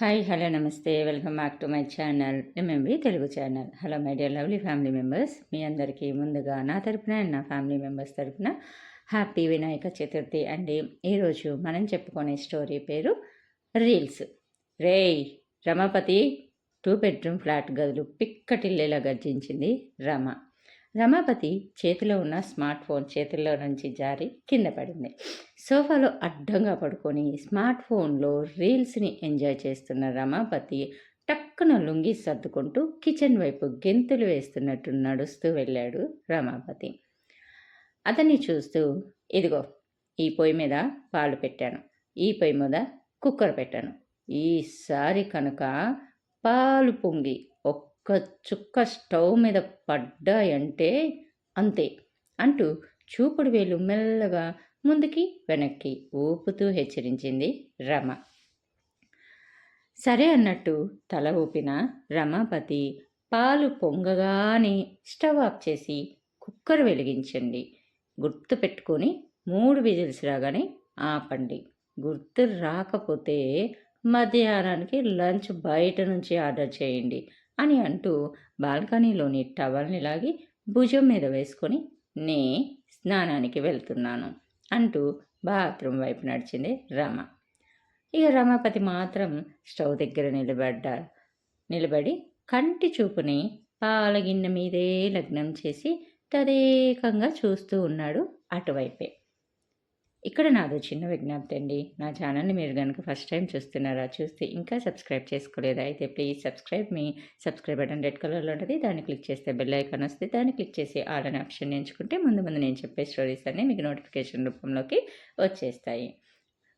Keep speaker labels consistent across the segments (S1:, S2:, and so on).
S1: Hi hello నమస్తే. Welcome back to my channel. MMB Telugu channel. Hello my dear lovely family members. మీ అందరికీ ముందుగా నా తరపున and నా ఫ్యామిలీ మెంబర్స్ తరపున హ్యాపీ వినాయక చతుర్థి అండి. ఈరోజు మనం చెప్పుకునే స్టోరీ పేరు రీల్స్. రేయ్ రమాపతి టూ బెడ్రూమ్ ఫ్లాట్ గదులు పిక్కటిల్లేలా గర్జించింది రమ. రమాపతి చేతిలో ఉన్న స్మార్ట్ ఫోన్ చేతుల్లో నుంచి జారి కింద పడింది. సోఫాలో అడ్డంగా పడుకొని స్మార్ట్ ఫోన్లో రీల్స్ని ఎంజాయ్ చేస్తున్న రమాపతి టక్కున లుంగి సర్దుకుంటూ కిచెన్ వైపు గెంతులు వేస్తున్నట్టు నడుస్తూ వెళ్ళాడు రమాపతి. అతన్ని చూస్తూ ఇదిగో ఈ పొయ్యి మీద పాలు పెట్టాను. ఈ పొయ్యి మీద కుక్కర్ పెట్టాను. ఈసారి కనుక పాలు పొంగి ఒక్క చుక్క స్టవ్ మీద పడ్డాయంటే అంతే అంటూ చూపుడు వేలు మెల్లగా ముందుకి వెనక్కి ఊపుతూ హెచ్చరించింది రమ. సరే అన్నట్టు తల ఊపిన రమాపతి పాలు పొంగగానే స్టవ్ ఆఫ్ చేసి కుక్కర్ వెలిగించండి. గుర్తు పెట్టుకొని మూడు విజిల్స్ రాగానే ఆపండి. గుర్తు రాకపోతే మధ్యాహ్నానికి లంచ్ బయట నుంచి ఆర్డర్ చేయండి. అని అంటూ బాల్కనీలోని టవల్ని లాగి భుజం మీద వేసుకొని నే స్నానానికి వెళ్తున్నాను అంటూ బాత్రూమ్ వైపు నడిచింది రమ. ఇక రమాపతి మాత్రం స్టవ్ దగ్గర నిలబడ్డ నిలబడి కంటి చూపుని పాలగిన్నె మీదే లగ్నం చేసి తదేకంగా చూస్తూ ఉన్నాడు అటువైపే. ఇక్కడ నాదో చిన్న విజ్ఞప్తి అండి. నా ఛానల్ని మీరు కనుక ఫస్ట్ టైం చూస్తున్నారా చూస్తే ఇంకా సబ్స్క్రైబ్ చేసుకోలేదా అయితే ప్లీజ్ సబ్స్క్రైబ్ మీ సబ్స్క్రైబ్ బటన్ రెడ్ కలర్లో ఉంటుంది. దాన్ని క్లిక్ చేస్తే బెల్ ఐకాన్ వస్తే దాన్ని క్లిక్ చేసి ఆల్ అనే ఆప్షన్ ఎంచుకుంటే ముందు ముందు నేను చెప్పే స్టోరీస్ అన్నీ మీకు నోటిఫికేషన్ రూపంలోకి వచ్చేస్తాయి.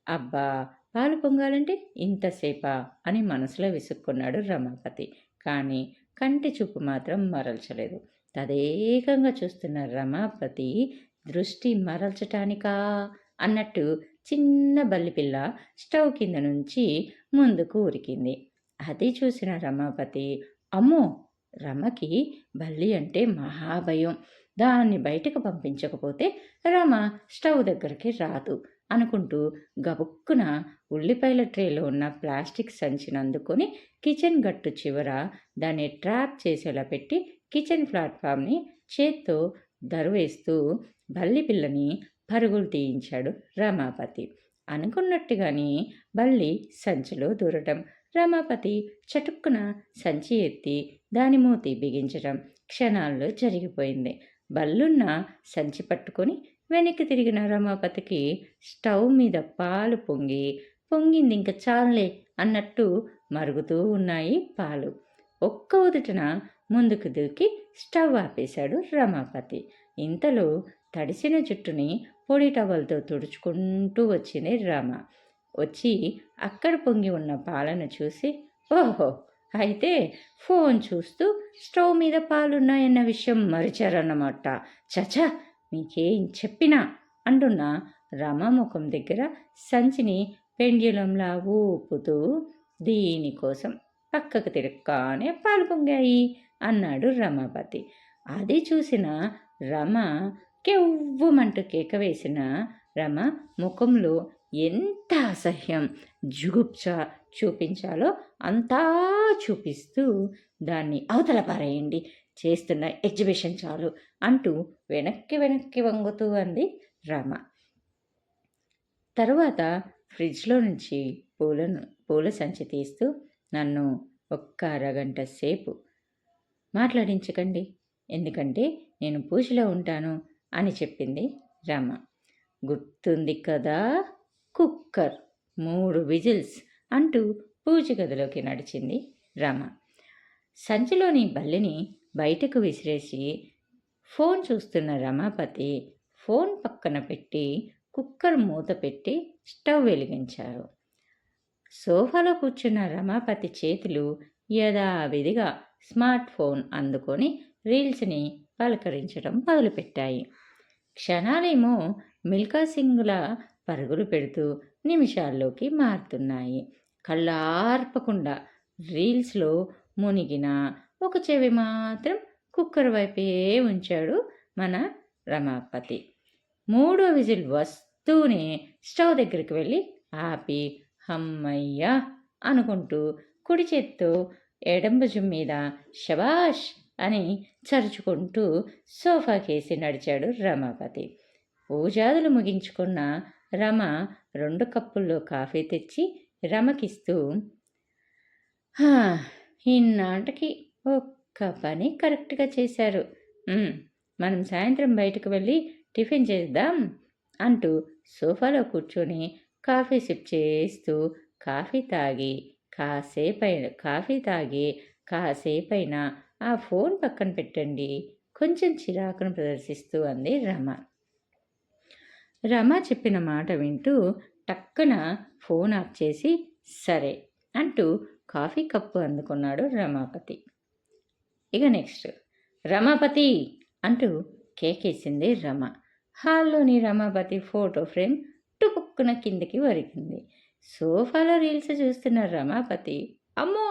S1: అబ్బా! పాలు పొంగాలంటే ఇంతసేపా అని మనసులో విసుక్కున్నాడు రమాపతి. కానీ కంటి చూపు మాత్రం మరల్చలేదు. తదేకంగా చూస్తున్న రమాపతి దృష్టి మరల్చటానికా? అన్నట్టు చిన్న బల్లిపిల్ల స్టవ్ కింద నుంచి ముందుకు ఉరికింది. అది చూసిన రమాపతి అమ్మో! రమకి బల్లి అంటే మహాభయం. దాన్ని బయటకు పంపించకపోతే రమ స్టవ్ దగ్గరికి రాదు అనుకుంటూ గబుక్కున ఉల్లిపాయల ట్రేలో ఉన్న ప్లాస్టిక్ సంచిని అందుకొని కిచెన్ గట్టు చివర దాన్ని ట్రాప్ చేసేలా పెట్టి కిచెన్ ప్లాట్ఫామ్ని చేత్తో దరువేస్తూ బల్లి పిల్లని పరుగులు తీయించాడు రమాపతి. అనుకున్నట్టుగానే బల్లి సంచిలో దూరటం. రమాపతి చటుక్కున సంచి ఎత్తి దాని మూతి బిగించడం క్షణాల్లో జరిగిపోయింది. బల్లున్న సంచి పట్టుకొని వెనక్కి తిరిగిన రమాపతికి స్టవ్ మీద పాలు పొంగి పొంగింది ఇంక చాలే అన్నట్టు మరుగుతూ ఉన్నాయి పాలు. ఒక్క ఉదుటన ముందుకు దూకి స్టవ్ ఆపేశాడు రమాపతి. ఇంతలో తడిసిన జుట్టుని పొడి టవల్తో తుడుచుకుంటూ వచ్చింది రామ. వచ్చి అక్కడ పొంగి ఉన్న పాలను చూసి ఓహో అయితే ఫోన్ చూస్తూ స్టవ్ మీద పాలున్నాయన్న విషయం మరిచారన్నమాట. చచా మీకేం చెప్పినా అంటున్న రమ ముఖం దగ్గర సంచిని పెండ్యులంలా ఊపుతూ దీనికోసం పక్కకు తిరక్కానే పాలు పొంగాయి అన్నాడు రమాపతి. అది చూసిన రమ కెవ్వమంటూ కేక వేసిన రమ ముఖంలో ఎంత అసహ్యం జుగుప్స చూపించాలో అంతా చూపిస్తూ దాన్ని అవతల పారేయండి. చేస్తున్న ఎగ్జిబిషన్ చాలు అంటూ వెనక్కి వెనక్కి వంగుతూ అంది రమ. తరువాత ఫ్రిడ్జ్లో నుంచి పూలను పూల సంచి తీస్తూ నన్ను ఒక్క అరగంట సేపు మాట్లాడించకండి. ఎందుకంటే నేను పూజలో ఉంటాను. అని చెప్పింది రమ. గుర్తుంది కదా? కుక్కర్ మూడు విజిల్స్ అంటూ పూజ గదిలోకి నడిచింది రమ. సంచిలోని బల్లిని బయటకు విసిరేసి ఫోన్ చూస్తున్న రమాపతి ఫోన్ పక్కన పెట్టి కుక్కర్ మూత పెట్టి స్టవ్ వెలిగించారు. సోఫాలో కూర్చున్న రమాపతి చేతులు యథావిధిగా స్మార్ట్ ఫోన్ అందుకొని రీల్స్ని పలకరించడం మొదలుపెట్టాయి. క్షణాలేమో మిల్కా సింగ్ల పరుగులు పెడుతూ నిమిషాల్లోకి మారుతున్నాయి. కళ్ళార్పకుండా రీల్స్లో మునిగిన ఒక చెవి మాత్రం కుక్కర్ వైపే ఉంచాడు మన రమాపతి. మూడో విజిల్ వస్తూనే స్టవ్ దగ్గరికి వెళ్ళి ఆపి హమ్మయ్యా అనుకుంటూ కుడి చేత్తో ఎడం మీద శబాష్ అని చరుచుకుంటూ సోఫాకేసి నడిచాడు రమాపతి. పూజాదులు ముగించుకున్న రమ రెండు కప్పుల్లో కాఫీ తెచ్చి రమకిస్తూ "హా, ఈనాటికి ఒక్క పని కరెక్ట్గా చేశారు. మనం సాయంత్రం బయటకు వెళ్ళి టిఫిన్ చేద్దాం అంటూ సోఫాలో కూర్చొని కాఫీ సిప్ చేస్తూ కాఫీ తాగి కాసేపైన కాఫీ తాగి కాసేపైన ఆ ఫోన్ పక్కన పెట్టండి. కొంచెం చిరాకును ప్రదర్శిస్తూ అంది రమ. రమ చెప్పిన మాట వింటూ టక్కున ఫోన్ ఆఫ్ చేసి సరే అంటూ కాఫీ కప్పు అందుకున్నాడు రమాపతి. ఇక నెక్స్ట్ రమాపతి అంటూ కేకేసింది రమ. హాల్లోని రమాపతి ఫోటో ఫ్రేమ్ టుపుక్కున కిందకి వరికింది సోఫాలో రీల్స్ చూస్తున్న రమాపతి అమ్మో!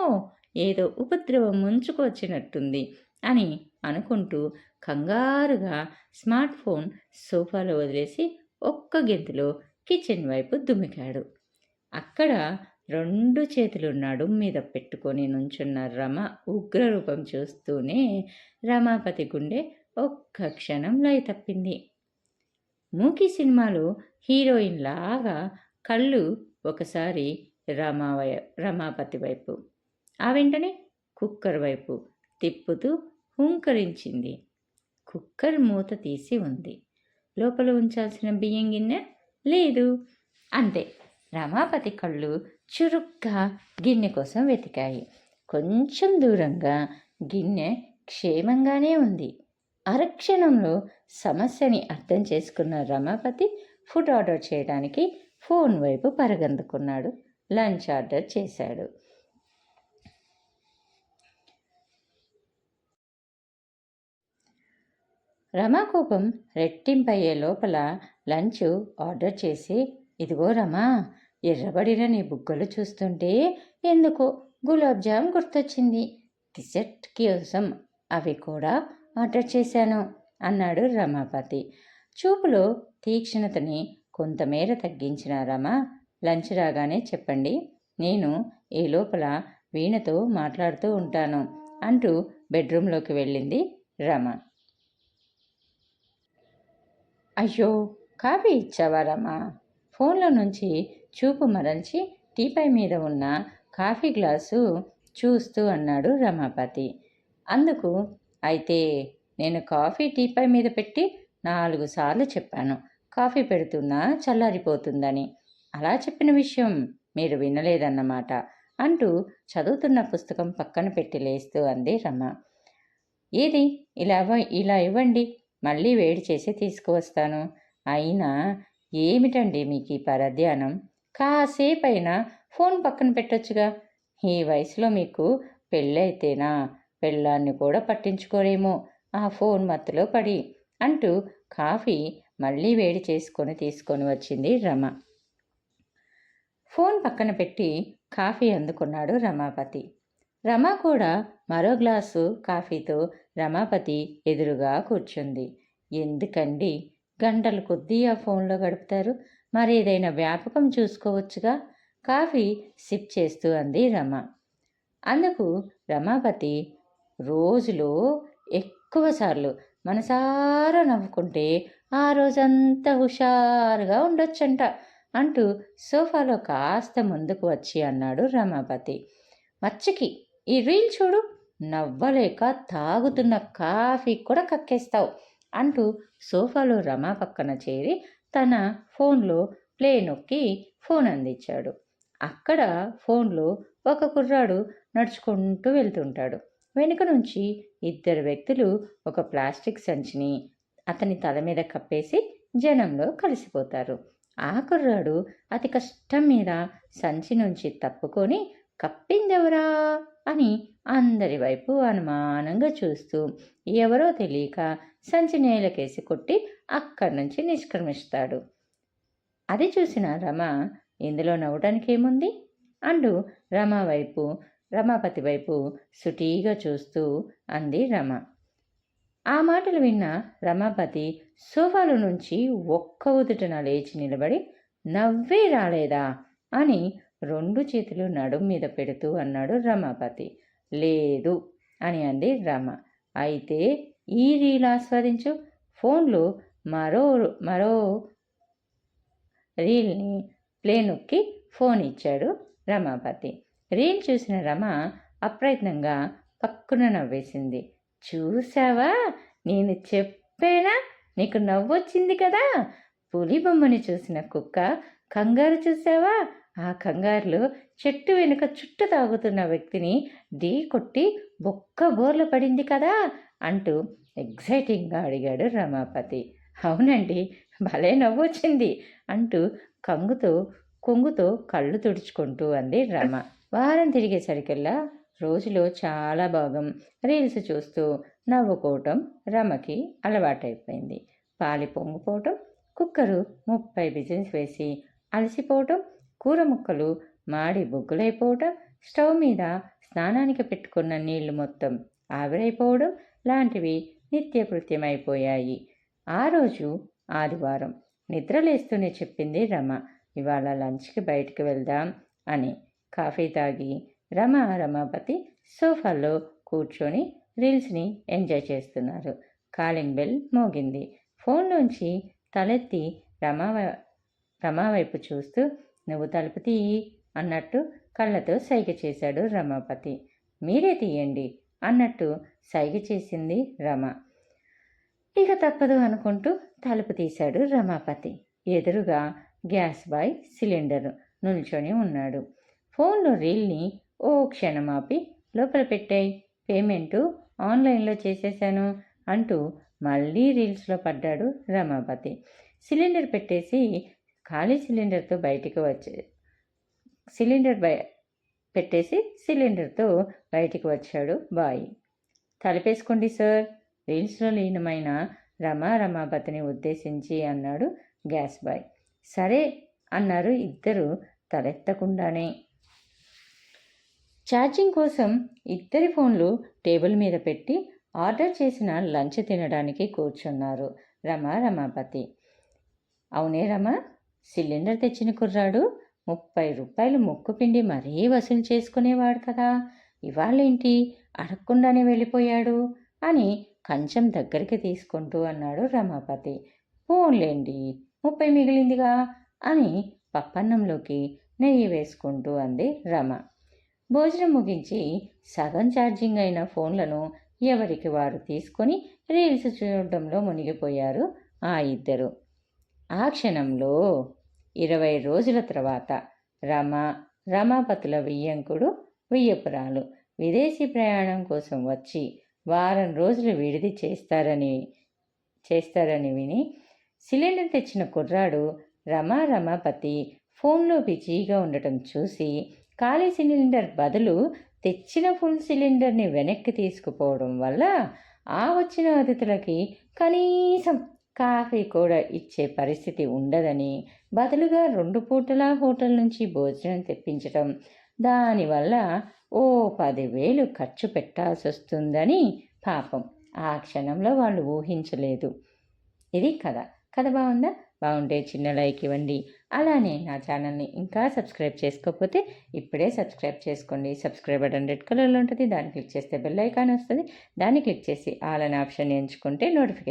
S1: ఏదో ఉపద్రవం ముంచుకొచ్చినట్టుంది అని అనుకుంటూ కంగారుగా స్మార్ట్ ఫోన్ సోఫాలో వదిలేసి ఒక్క గెంతులో కిచెన్ వైపు దుమికాడు. అక్కడ రెండు చేతులు నడుం మీద పెట్టుకొని నుంచున్న రమ ఉగ్రరూపం చూస్తూనే రమాపతి గుండె ఒక్క క్షణం లయ తప్పింది. మూకీ సినిమాలో హీరోయిన్ లాగా కళ్ళు ఒకసారి రమావయ రమాపతి వైపు ఆ వెంటనే కుక్కర్ వైపు తిప్పుతూ హుంకరించింది. కుక్కర్ మూత తీసి ఉంది. లోపల ఉంచాల్సిన బియ్యం గిన్నె లేదు. అంతే. రమాపతి కళ్ళు చురుగ్గా గిన్నె కోసం వెతికాయి. కొంచెం దూరంగా గిన్నె క్షేమంగానే ఉంది. అరక్షణంలో సమస్యని అర్థం చేసుకున్న రమాపతి ఫుడ్ ఆర్డర్ చేయడానికి ఫోన్ వైపు పరగందుకున్నాడు. లంచ్ ఆర్డర్ చేశాడు. రమా కోపం రెట్టింపయ్యే లోపల లంచ్ ఆర్డర్ చేసి ఇదిగో రమా ఎర్రబడిన నీ బుగ్గలు చూస్తుంటే ఎందుకో గులాబ్ జామ్ గుర్తొచ్చింది. డిజర్ట్ కోసం అవి కూడా ఆర్డర్ చేశాను అన్నాడు రమాపతి. చూపులో తీక్షణతని కొంతమేర తగ్గించిన రమ లంచ్ రాగానే చెప్పండి. నేను ఈ లోపల వీణతో మాట్లాడుతూ ఉంటాను అంటూ బెడ్రూమ్లోకి వెళ్ళింది రమ. అయ్యో కాఫీ ఇచ్చావారమ్మా. ఫోన్లో నుంచి చూపు మరల్చి టీపై మీద ఉన్న కాఫీ గ్లాసు చూస్తూ అన్నాడు రమాపతి. అందుకు అయితే నేను కాఫీ టీపై మీద పెట్టి నాలుగు సార్లు చెప్పాను. కాఫీ పెడుతున్నా చల్లారిపోతుందని. అలా చెప్పిన విషయం మీరు వినలేదన్నమాట అంటూ చదువుతున్న పుస్తకం పక్కన పెట్టి లేస్తూ అంది రమ. ఏది? ఇలా ఇలా ఇవ్వండి. మళ్ళీ వేడి చేసి తీసుకువస్తాను. అయినా ఏమిటండి మీకు ఈ పరధ్యానం? కాసేపైనా ఫోన్ పక్కన పెట్టొచ్చుగా. ఈ వయసులో మీకు పెళ్ళైతేనా? పెళ్ళాన్ని కూడా పట్టించుకోరేమో. ఆ ఫోన్ మత్తులో పడి అంటూ కాఫీ మళ్ళీ వేడి చేసుకొని తీసుకొని వచ్చింది రమ. ఫోన్ పక్కన పెట్టి కాఫీ అందుకున్నాడు రమాపతి. రమ కూడా మరో గ్లాసు కాఫీతో రమాపతి ఎదురుగా కూర్చుంది. ఎందుకండి? గంటలు కొద్దీ ఆ ఫోన్లో గడుపుతారు? మరి ఏదైనా వ్యాపకం చూసుకోవచ్చుగా? కాఫీ సిప్ చేస్తూ అంది రమ. అందుకు రమాపతి రోజులో ఎక్కువసార్లు మనసారా నవ్వుకుంటే ఆ రోజంతా హుషారుగా ఉండొచ్చంట అంటూ సోఫాలో కాస్త ముందుకు వచ్చి అన్నాడు రమాపతి. మచ్చికి ఈ రీల్ చూడు. నవ్వలేక తాగుతున్న కాఫీ కూడా కక్కేస్తావు. అంటూ సోఫాలో రమా పక్కన చేరి తన ఫోన్లో ప్లే నొక్కి ఫోన్ అందించాడు. అక్కడ ఫోన్లో ఒక కుర్రాడు నడుచుకుంటూ వెళ్తుంటాడు. వెనుక నుంచి ఇద్దరు వ్యక్తులు ఒక ప్లాస్టిక్ సంచిని అతని తల మీద కప్పేసి జనంలో కలిసిపోతారు. ఆ కుర్రాడు అతి కష్టం మీద సంచి నుంచి తప్పుకొని కప్పిందెవరా అని అందరి వైపు అనుమానంగా చూస్తూ ఎవరో తెలియక సంచి నేలకేసి కొట్టి అక్కడి నుంచి నిష్క్రమిస్తాడు. అది చూసిన రమ ఇందులో నవ్వడానికి ఏముంది అంటూ రమ వైపు రమాపతి వైపు సుటీగా చూస్తూ అంది రమ. ఆ మాటలు విన్న రమాపతి సోఫాలో నుంచి ఒక్క ఉదుటన లేచి నిలబడి నవ్వే రాలేదా? అని రెండు చేతులు నడుం మీద పెడుతూ అన్నాడు రమాపతి. లేదు అని అంది రమ. అయితే ఈ రీల్ ఆస్వాదించు. ఫోన్లో మరో మరో రీల్ని ప్లే నొక్కి ఫోన్ ఇచ్చాడు రమాపతి. రీల్ చూసిన రమ అప్రయత్నంగా పక్కున నవ్వేసింది. చూసావా నేను చెప్పేనా? నీకు నవ్వొచ్చింది కదా? పులి బొమ్మని చూసిన కుక్క కంగారు చూసావా ఆ కంగారులో చెట్టు వెనుక చుట్టు తాగుతున్న వ్యక్తిని ఢీ కొట్టి బొక్క బోర్ల పడింది కదా? అంటూ ఎగ్జైటింగ్గా అడిగాడు రమాపతి. అవునండి భలే నవ్వొచ్చింది అంటూ కంగుతో కొంగుతో కళ్ళు తుడుచుకుంటూ అంది రమ. వారం తిరిగేసరికల్లా రోజులో చాలా భాగం రీల్స్ చూస్తూ నవ్వుకోవటం రమకి అలవాటైపోయింది. పాలి పొంగిపోవటం కుక్కరు ముప్పై బిజినెస్ వేసి అలసిపోవటం కూర ముక్కలు మాడి బొగ్గులైపోవటం స్టవ్ మీద స్నానానికి పెట్టుకున్న నీళ్ళు మొత్తం ఆవిరైపోవడం లాంటివి నిత్యకృత్యమైపోయాయి. ఆ రోజు ఆదివారం నిద్రలేస్తూనే చెప్పింది రమ. ఇవాళ లంచ్కి బయటికి వెళ్దాం అని. కాఫీ తాగి రమ రమాపతి సోఫాలో కూర్చొని రీల్స్ని ఎంజాయ్ చేస్తున్నారు. కాలింగ్ బెల్ మోగింది. ఫోన్లోంచి తలెత్తి రమా రమా వైపు చూస్తూ నువ్వు తలుపు తీయి అన్నట్టు కళ్ళతో సైగ చేశాడు రమాపతి. మీరే తీయండి అన్నట్టు సైగ చేసింది రమ. ఇక తప్పదు అనుకుంటూ తలుపు తీశాడు రమాపతి. ఎదురుగా గ్యాస్ బాయ్ సిలిండర్ నిల్చొని ఉన్నాడు. ఫోన్లో రీల్ని ఓ క్షణం ఆపి లోపల పెట్టాయి పేమెంటు ఆన్లైన్లో చేసేశాను అంటూ మళ్ళీ రీల్స్లో పడ్డాడు రమాపతి. సిలిండర్ పెట్టేసి ఖాళీ సిలిండర్తో బయటికి వచ్చే సిలిండర్ బయ పెట్టేసి సిలిండర్తో బయటికి వచ్చాడు బాయ్. తలపేసుకోండి సార్ రీల్స్లో లీనమైన రమా రమాపతిని ఉద్దేశించి అన్నాడు గ్యాస్ బాయ్. సరే అన్నారు ఇద్దరు తలెత్తకుండానే. ఛార్జింగ్ కోసం ఇద్దరి ఫోన్లు టేబుల్ మీద పెట్టి ఆర్డర్ చేసిన లంచ్ తినడానికి కూర్చున్నారు రమా రమాపతి. అవునే రమా సిలిండర్ తెచ్చిన కుర్రాడు? ముప్పై రూపాయలు ముక్కుపిండి మరీ వసూలు చేసుకునేవాడు కదా. ఇవాళేంటి అడగకుండానే వెళ్ళిపోయాడు అని కంచం దగ్గరికి తీసుకుంటూ అన్నాడు రమాపతి. పోన్లేండి ముప్పై మిగిలిందిగా అని పప్పన్నంలోకి నెయ్యి వేసుకుంటూ అంది రమ. భోజనం ముగించి సగం ఛార్జింగ్ అయిన ఫోన్లను ఎవరికి వారు తీసుకొని రీల్స్ చూడడంలో మునిగిపోయారు ఆ ఇద్దరు. ఆ క్షణంలో ఇరవై రోజుల తర్వాత రమ రమాపతుల వియ్యంకుడు వియ్యపురాలు విదేశీ ప్రయాణం కోసం వచ్చి వారం రోజులు విడిది చేస్తారని చేస్తారని విని సిలిండర్ తెచ్చిన కుర్రాడు రమా రమాపతి ఫోన్లో బిజీగా ఉండటం చూసి ఖాళీ సిలిండర్ బదులు తెచ్చిన ఫుల్ సిలిండర్ని వెనక్కి తీసుకుపోవడం వల్ల ఆ వచ్చిన అతిథులకి కనీసం కాఫీ కూడా ఇచ్చే పరిస్థితి ఉండదని బదులుగా రెండు పూటల హోటల్ నుంచి భోజనం తెప్పించటం. దానివల్ల ఓ పదివేలు ఖర్చు పెట్టాల్సి వస్తుందని పాపం. ఆ క్షణంలో వాళ్ళు ఊహించలేదు. ఇది కథ. కథ బాగుందా? బాగుంటే చిన్న లైక్ ఇవ్వండి. అలానే నా ఛానల్ని ఇంకా సబ్స్క్రైబ్ చేసుకోకపోతే ఇప్పుడే సబ్స్క్రైబ్ చేసుకోండి. సబ్స్క్రైబ్ బటన్ రెడ్ కలర్లో ఉంటుంది. దాన్ని క్లిక్ చేస్తే బెల్ ఐకాన్ వస్తుంది. దాన్ని క్లిక్ చేసి ఆల్ అనే ఆప్షన్ ఎంచుకుంటే నోటిఫికేషన్